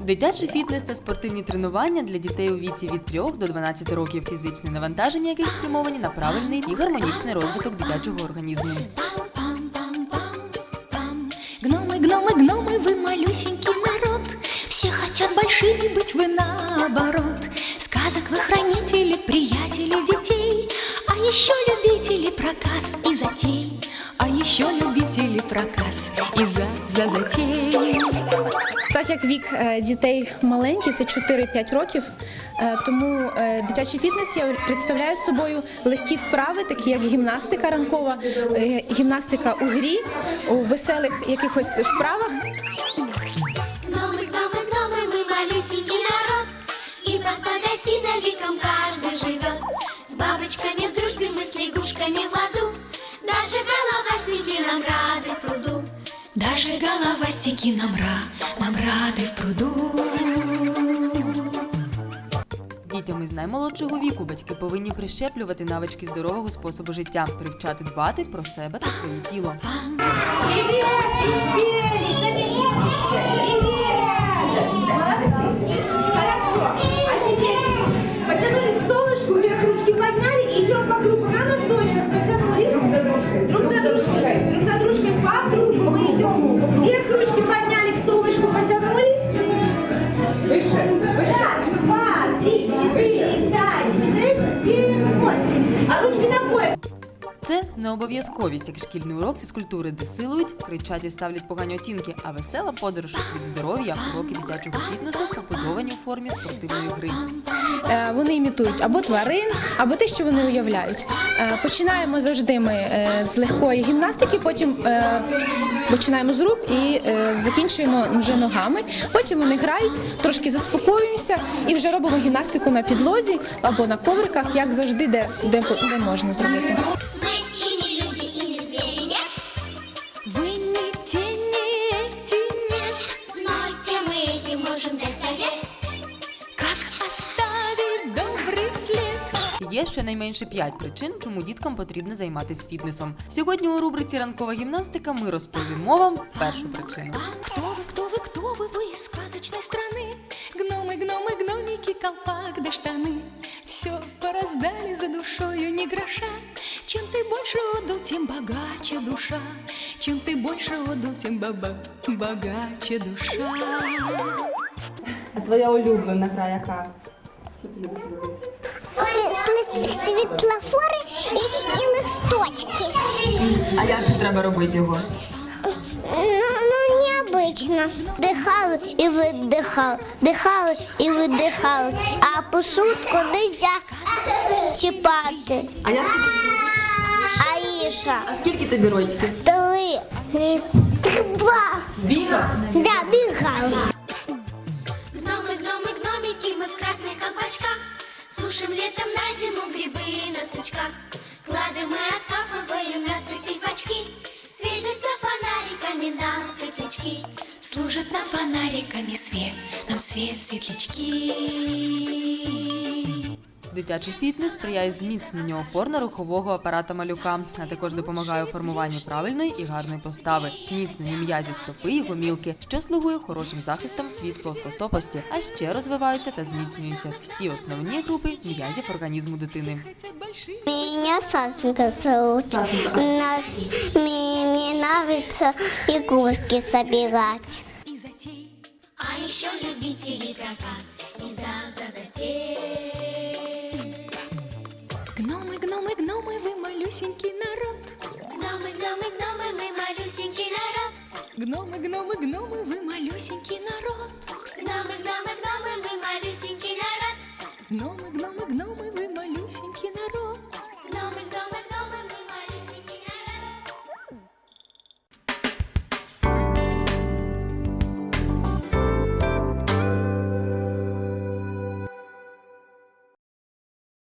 Дитячий фітнес та спортивні тренування для дітей у віці від 3 до 12 років, фізичне навантаження яких спрямовані на правильний і гармонічний розвиток дитячого організму. Гномы, гномы, гномы, вы малюсенький народ Все хотят большими быть, вы наоборот Сказок вы хранители, приятели детей А еще любители проказ и за, за затей Так як вік е, дітей маленький, це 4-5 років, е, тому е, дитячий фітнес я представляю собою легкі вправи, такі як гімнастика ранкова, е, гімнастика у грі, у веселих якихось вправах. Гномы, гномы, гномы, мы малюсенький народ И под подосиновиком каждый живет С бабочками в дружбе мы с лягушками в ладу Даже головастики нам рады в пруду Даже головастики нам, ра, нам ради в пруду Дітям із наймолодшого віку батьки повинні прищеплювати навички здорового способу життя, привчати дбати про себе та своє тіло. Це не обов'язковість, як шкільний урок фізкультури, де силують, кричать і ставлять погані оцінки, а весела подорож у світ здоров'я, уроки дитячого фітнесу побудовані у формі спортивної гри. Е, Вони імітують або тварин, або те, що вони уявляють. Е, Починаємо завжди ми е, з легкої гімнастики, потім починаємо з рук і е, закінчуємо вже ногами. Потім вони грають, трошки заспокоюємося і вже робимо гімнастику на підлозі або на ковриках, як завжди, де, можна зробити. Є щонайменше 5 причин, чому діткам потрібно займатися фітнесом. Сьогодні у рубриці Ранкова гімнастика ми розповімо вам першу причину. Кто вы, кто вы, кто вы, вы из сказочной страны Гномы, гномы, гномики, колпак да штаны Все пораздали за душою ни гроша Чем ты больше отдал, тем богаче душа Чем ты больше отдал, тем баба богаче душа А твоя улюблена гра яка? Світлофори і, і листочки. А як це треба робити його? Ну, ну необычно. Дихали і видихали, дихали і видихали. А посудку нельзя чіпати. А як ти Аїша, А скільки тобі рочків? три, два. Біга? Да, бігали. Фонариками свет, нам свет светлячки Дитячий фітнес сприяє зміцненню опорно-рухового апарата малюка, а також допомагає у формуванні правильної і гарної постави, зміцненню м'язів стопи і гомілки, що слугує хорошим захистом від плоскостопості, а ще розвиваються та зміцнюються всі основні групи м'язів організму дитини. Меня Сасенька зовут. Нас, мне, мне нравится игрушки собирать. А еще любители проказ И за, за затей Гномы, гномы, гномы, вы малюсенький народ. Гномы, гномы, гномы, мы малюсенький народ. Гномы, гномы, гномы, вы малюсенький народ. Гномы, гномы, гномы, мы малюсенький народ. Гномы,